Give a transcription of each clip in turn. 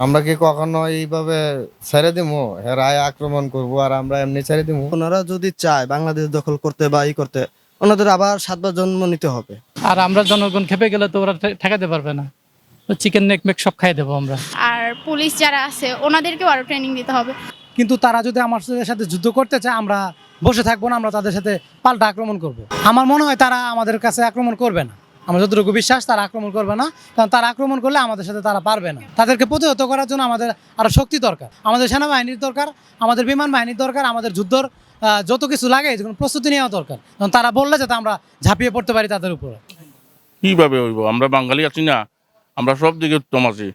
আমরা কি কখনো এইভাবে ছেড়ে দিবো হেরায় আক্রমণ করব আর আমরা এমনি ছেড়ে দিবো ওনারা যদি চায় বাংলাদেশ দখল করতে বা ই করতে ওনাদের আবার সাতবার জন্ম নিতে হবে। আর আমরা জনগণ খেপে গেলে তো ওরা ঠেকাতে পারবে না। চিকেন নেক মেক সব খাই দেবো আমরা। আর পুলিশ যারা আছে ওনাদেরকেও আরও ট্রেনিং দিতে হবে। কিন্তু তারা যদি আমাদের সাথে যুদ্ধ করতে চায় আমরা বসে থাকব না আমরা তাদের সাথে পাল্টা আক্রমণ করব। আমার মনে হয় তারা আমাদের কাছে আক্রমণ করবে না। আমার যতটুকু বিশ্বাস, তারা আক্রমণ করবে না, কারণ তারা আক্রমণ করলে আমাদের সাথে তারা পারবে না। তাদেরকে প্রতিহত করার জন্য আমাদের আরও শক্তি দরকার। আমাদের সেনাবাহিনীর দরকার, আমাদের বিমান বাহিনীর দরকার, আমাদের যুদ্ধর যত কিছু লাগে যেগুলো প্রস্তুতি নেওয়া দরকার। কারণ তারা বললে যাতে আমরা ঝাঁপিয়ে পড়তে পারি তাদের উপরে। কীভাবে হইব? আমরা বাঙালি আছি না? আমরা সব দিকে উত্তম আছি।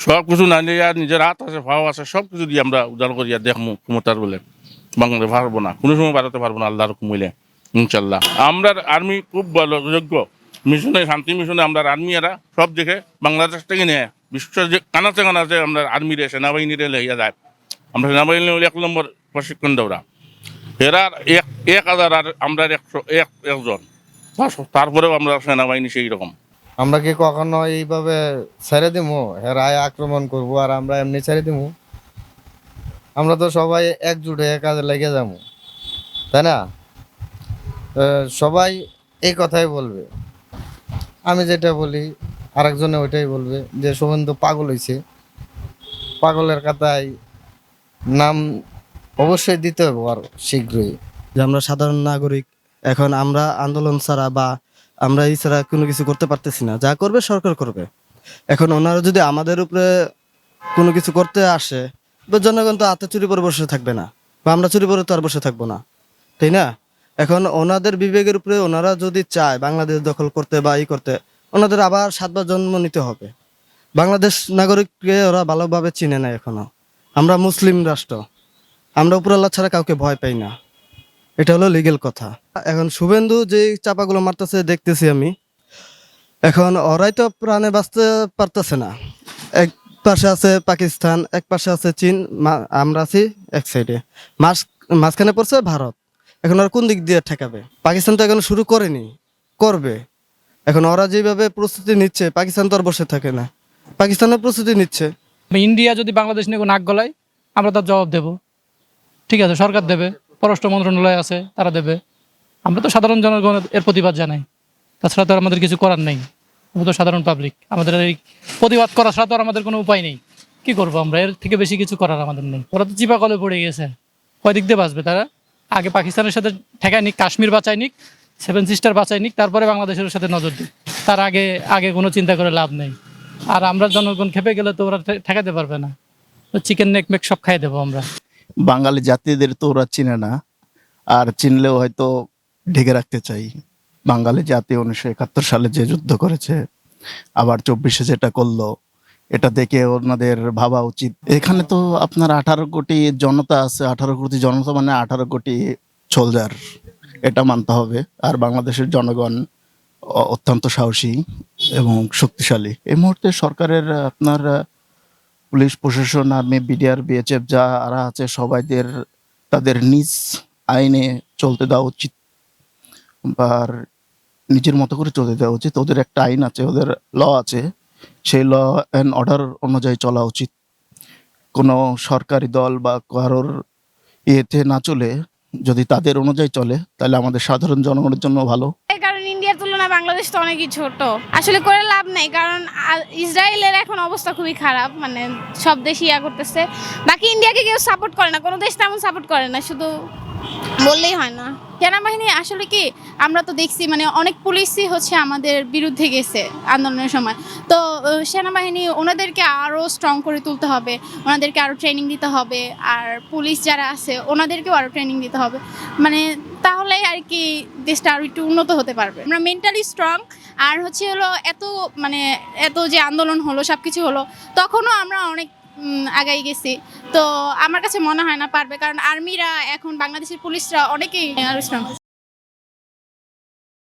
সব কিছু না নিয়ে আর নিজের হাত আছে ভাও আছে, সব কিছু দিয়ে আমরা উজাড় করিয়া দেখমু ক্ষমতার বলে। বাংলাদেশ পারব না, কোনো সময় বাড়াতে পারব না আল্লাহর কমিলে ইনশাল্লাহ আমরা আর্মি খুব ভালো, যোগ্য। মিশনে, শান্তি মিশনে আমরা আর্মি এরা সব দেখে বাংলাদেশ থেকে নিয়ে বিশ্বের যে কানাচে কানাচে আমরা আর্মিরে, সেনাবাহিনীরে লইয়া যায়। আমরা সেনাবাহিনী হলে এক নম্বর প্রশিক্ষণ দেওয়া এরা এক এক হাজার আর আমরা একশো, এক, একজন। তারপরেও আমরা সেনাবাহিনী সেই রকম। আমরা কি কখনো এইভাবে ছেড়ে দিবো হেরায় আক্রমণ করব আর আমরা এমনি ছেড়ে দিবো আমরা তো সবাই একজুট কাজে লেগে যাব তাই না? সবাই এই কথাই বলবে। আমি যেটা বলি, আরেকজনে ওইটাই বলবে যে, শুভেন্দু পাগল হয়েছে পাগলের কাতায় নাম অবশ্যই দিতে হবে আর শীঘ্রই। যে আমরা সাধারণ নাগরিক, এখন আমরা আন্দোলন ছাড়া বা আমরা এই ছাড়া কোনো কিছু করতে পারতেছি না। যা করবে সরকার করবে। এখন ওনারা যদি আমাদের উপরে কোনো কিছু করতে আসে জনগণ তো হাতে চুরি করে বসে থাকবে না। বা আমরা চুরি পরে তো আর বসে থাকব না। তাই না? এখন ওনাদের বিবেকের উপরে ওনারা যদি চায় বাংলাদেশ দখল করতে বা ই করতে, ওনাদের আবার সাতবার জন্ম নিতে হবে। বাংলাদেশ নাগরিককে ওরা ভালোভাবে চিনে না এখনও। আমরা মুসলিম রাষ্ট্র। আমরা উপরাল্লা ছাড়া কাউকে ভয় পাই না। এটা হলো লিগেল কথা। এখন শুভেন্দু যে চাপাগুলো মারতেছে দেখতেছি আমি। এখন ওরাই তো প্রাণে বাঁচতে পারতেছে না। এক পাশে আছে পাকিস্তান, এক পাশে আছে চীন আমরা আছি এক সাইডে মাঝ মাঝখানে পড়ছে ভারত। এখন ওরা কোন দিক দিয়ে ঠেকাবে? পাকিস্তান তো এখন শুরু করেনি, করবে। এখন ওরা যেভাবে প্রস্তুতি নিচ্ছে, পাকিস্তান তো আর বসে থাকে না। পাকিস্তানের প্রস্তুতি নিচ্ছে। ইন্ডিয়া যদি বাংলাদেশ নিয়ে নাক গলায়, আমরা তার জবাব দেব। ঠিক আছে, সরকার দেবে, পররাষ্ট্র মন্ত্রণালয় আছে, তারা দেবে। আমরা তো সাধারণ জনগণ এর প্রতিবাদ জানাই। তাছাড়া তো আমাদের কিছু করার নেই। আমরা তো সাধারণ পাবলিক আমাদের এই প্রতিবাদ করা ছাড়া তো আমাদের কোনো উপায় নেই। কি করব আমরা? এর থেকে বেশি কিছু করার আমাদের নেই। ওরা তো চিপা কলে পড়ে গেছে। কয় দিক দিয়ে বাঁচবে তারা? আগে পাকিস্তানের সাথে ঠেকায় নিক, কাশ্মীর বাঁচায় নিক সেভেন সিস্টার বাঁচায় নিক, তারপরে বাংলাদেশের সাথে নজর দিক। তার আগে আগে কোনো চিন্তা করে লাভ নেই। আর আমরা জনগণ খেপে গেলে তো ওরা ঠেকাতে পারবে না। চিকেন নেক মেক সব খাই দেবো আমরা। বাঙালি জাতিদের তো ওরা চিনে না। আর চিনলেও হয়তো ঢেকে রাখতে চাই। বাঙালি জাতি উনিশশো একাত্তর সালে যে যুদ্ধ করেছে, আবার চব্বিশে যেটা করল এটা দেখে ওনাদের ভাবা উচিত। এখানে তো আপনার আঠারো কোটি জনতা আছে, আঠারো কোটি জনতা মানে আঠারো কোটি সোলজার এটা মানতে হবে। আর বাংলাদেশের জনগণ অত্যন্ত সাহসী এবং শক্তিশালী। এই মুহূর্তে সরকারের আপনার পুলিশ, প্রশাসন, আর্মি, বিডিআর, বিএচএফ যারা আছে, সবাইদের তাদের নিজ আইনে চলতে দেওয়া উচিত আর নিজের মতো করে চলতে দেওয়া উচিত। ওদের একটা আইন আছে, ওদের ল আছে। সেই ল অ্যান্ড অর্ডার অনুযায়ী চলা উচিত। কোনো সরকারি দল বা কারোর ইয়েতে না চলে, যদি তাদের অনুযায়ী চলে, তাহলে আমাদের সাধারণ জনগণের জন্য ভালো। কারণ ইন্ডিয়ার তুলনায় বাংলাদেশ তো অনেকই ছোট। আসলে করে লাভ নাই, কারণ ইসরায়েলের এখন অবস্থা খুবই খারাপ মানে সব দেশ ইয়া করতেছে। বাকি ইন্ডিয়াকে কেউ সাপোর্ট করে না, কোনো দেশ তেমন সাপোর্ট করে না, শুধু বললেই হয় না। সেনাবাহিনী আসলে কি, আমরা তো দেখছি মানে অনেক পুলিশই হচ্ছে আমাদের বিরুদ্ধে গেছে আন্দোলনের সময়। তো সেনাবাহিনী ওনাদেরকে আরও স্ট্রং করে তুলতে হবে, ওনাদেরকে আরও ট্রেনিং দিতে হবে, আর পুলিশ যারা আছে ওনাদেরকেও আরও ট্রেনিং দিতে হবে। মানে তাহলে আর কি দেশটা আরও একটু উন্নত হতে পারবে। আমরা মেন্টালি স্ট্রং আর হচ্ছে হলো এত মানে এত যে আন্দোলন হলো সব কিছু হলো, তখনও আমরা অনেক আগাই গেছি। তো আমার কাছে মনে হয় না পারবে, কারণ আর্মিরা এখন বাংলাদেশের পুলিশরা অনেকেই